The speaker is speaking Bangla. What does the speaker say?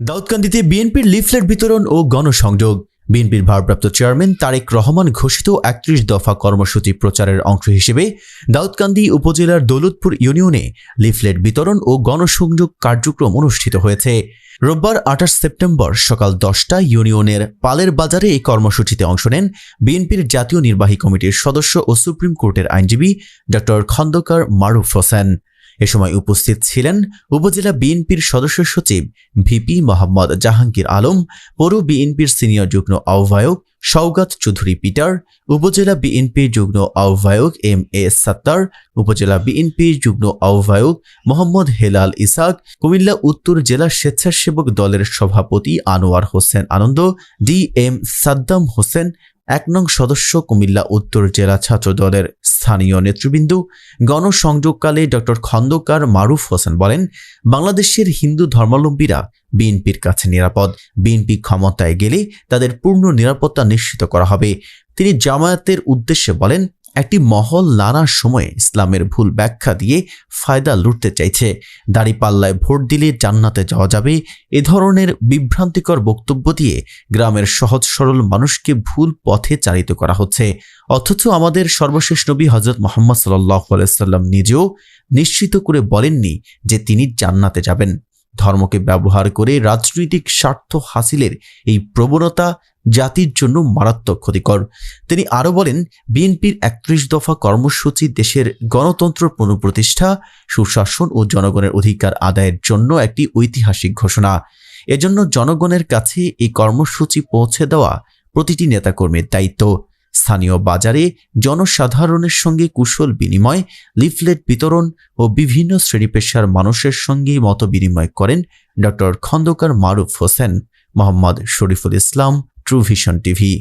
দাউদকান্দিতে বিএনপির লিফলেট বিতরণ ও গণসংযোগ। বিএনপির ভারপ্রাপ্ত চেয়ারম্যান তারেক রহমান ঘোষিত একত্রিশ দফা কর্মসূচি প্রচারের অংশ হিসেবে দাউদকান্দি উপজেলার দৌলতপুর ইউনিয়নে লিফলেট বিতরণ ও গণসংযোগ কার্যক্রম অনুষ্ঠিত হয়েছে। রোববার আঠাশ সেপ্টেম্বর সকাল দশটায় ইউনিয়নের পালের বাজারে এই কর্মসূচিতে অংশ নেন বিএনপির জাতীয় নির্বাহী কমিটির সদস্য ও সুপ্রিম কোর্টের আইনজীবী ড খন্দকার মারুফ হোসেন। এ সময় উপস্থিত ছিলেন উপজেলা বিএনপির সদস্য সচিব ভিপি মোহাম্মদ জাহাঙ্গীর আলম, পৌর বিএনপির সিনিয়র যুগ্ম আহ্বায়ক সৌগাত চৌধুরী পিটার, উপজেলা বিএনপির যুগ্ম আহ্বায়ক এম এ সাত্তার, উপজেলা বিএনপির যুগ্ম আহ্বায়ক মোহাম্মদ হেলাল ইসাক, কুমিল্লা উত্তর জেলা স্বেচ্ছাসেবক দলের সভাপতি আনোয়ার হোসেন আনন্দ, ডি এম সাদ্দাম হোসেন এক নং সদস্য কুমিল্লা উত্তর জেলা ছাত্র দলের স্থানীয় নেতৃবৃন্দ, গণসংযোগকালে ডক্টর খন্দকার মারুফ হোসেন বলেন, বাংলাদেশের হিন্দু ধর্মাবলম্বীরা বিএনপির কাছে নিরাপদ। বিএনপি ক্ষমতায় গেলে তাদের পূর্ণ নিরাপত্তা নিশ্চিত করা হবে। তিনি জামায়াতের উদ্দেশ্যে বলেন একটি মহল নানা সময়ে ইসলামের ভুল ব্যাখ্যা দিয়ে ফায়দা লুটতে চাইছে। দাড়িপাল্লায় ভোট দিলে জান্নাতে যাওয়া যাবে, এ ধরনের বিভ্রান্তিকর বক্তব্য দিয়ে গ্রামের সহজ সরল মানুষকে ভুল পথে চালিত করা হচ্ছে। অথচ আমাদের সর্বশেষ নবী হজরত মোহাম্মদ সাল্লাহ নিজেও নিশ্চিত করে বলেননি যে তিনি জান্নাতে যাবেন। ধর্মকে ব্যবহার করে রাজনৈতিক স্বার্থ হাসিলের এই প্রবণতা জাতির জন্য মারাত্মক ক্ষতিকর। তিনি আরও বলেন, বিএনপির একত্রিশ দফা কর্মসূচি দেশের গণতন্ত্র পুনঃপ্রতিষ্ঠা, সুশাসন ও জনগণের অধিকার আদায়ের জন্য একটি ঐতিহাসিক ঘোষণা। এজন্য জনগণের কাছে এই কর্মসূচি পৌঁছে দেওয়া প্রতিটি নেতাকর্মীর দায়িত্ব। স্থানীয় বাজারে জনসাধারণের সঙ্গে কুশল বিনিময়, লিফলেট বিতরণ ও বিভিন্ন শ্রেণি পেশার মানুষের সঙ্গে মত বিনিময় করেন doctor Khandakar Maruf Hossain, Mohammad Shariful Islam true vision TV